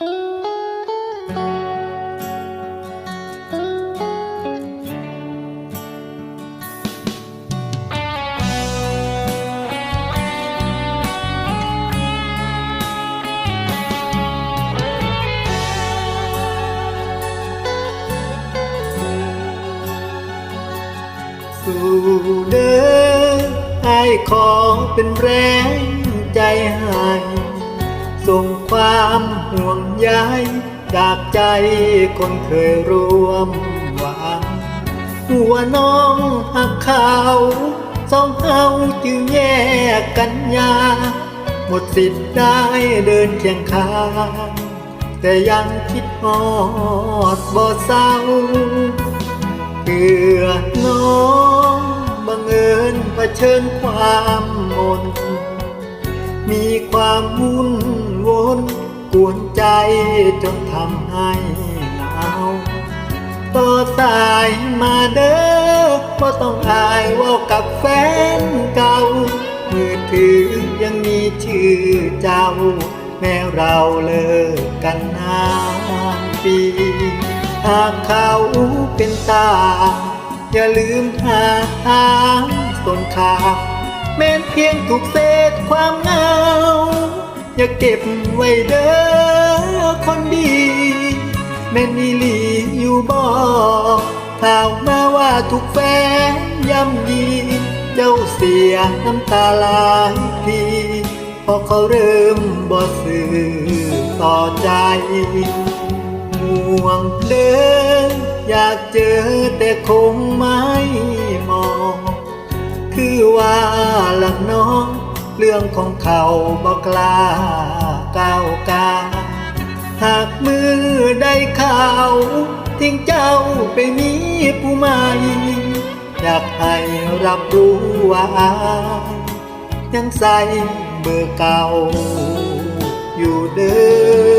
สู่เด้อไอ้ขอเป็นแรงใจให้ ความห่วงใยจากใจคนเคยร่วมหวังหัวน้องหักเขาสองเฮาจึงแยกกันยา หมดสิทธิ์ได้เดินเคียงข้างแต่ยังคิดฮอดบ่เศร้าเพื่อน้องบังเอิญเผชิญความมน มีความวุ่นวนกวนใจจนทำให้หนาวต่อสายมาเด้อบ่ต้องอายว่ากับแฟนเก่า มือถือยังมีชื่อเจ้า แม้เราเลิกกันนานปี หากเขาเป็นตา อย่าลืมหาทางต้นขา แม้นเพียงถูกเศษความเหงา อย่าเก็บไว้เด้อคนดี แม่นอีหลีอยู่บ่ข่าวมาว่าถูกแฟนย่ำยี เจ้าเสียน้ำตาหลายทีพราะเขาเริ่มบ่สื่อต่อใจห่วงเดินอยากเจอแต่คงไม่มอง คือว่า ละน้อง เรื่องของเขาบอกกล้าก้าวกาหากมือได้ข่าว ทิ้งเจ้าไปมีผู้ใหม่อยากให้รับรู้ว่าายยังใส่เบอร์เก่าอยู่เด้อ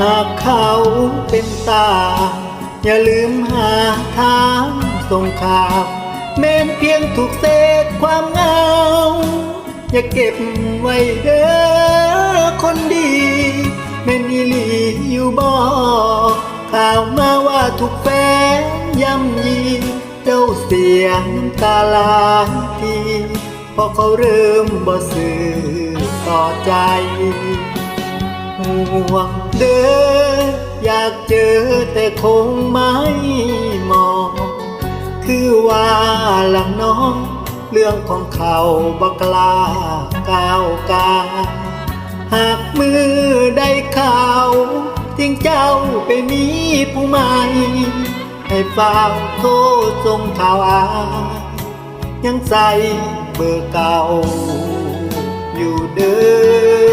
หากเขาเป็นตา อย่าลืมหาทางส่งข่าวแม้นเพียงถูกเศษความเหงา อย่าเก็บไว้เด้อคนดีแม่นอีหลีอยู่บ่ข่าวมาว่าถูกแฟนย่ำยีเจ้าเสียน้ำตาลาทีพราะเขาเริ่มบ่สื่อต่อใจ ห่วงเด้ออยากเจอแต่คงไม่มอง คือว่าละน้อง เรื่องของเขาบักลาก้าวกา หากมือได้ข่าวทิ้งเจ้าไปมีผู้ใหม่ ให้เฝ้าโทษส่งข่าวอายังใส่เบอร์เก่าอยู่เด้อ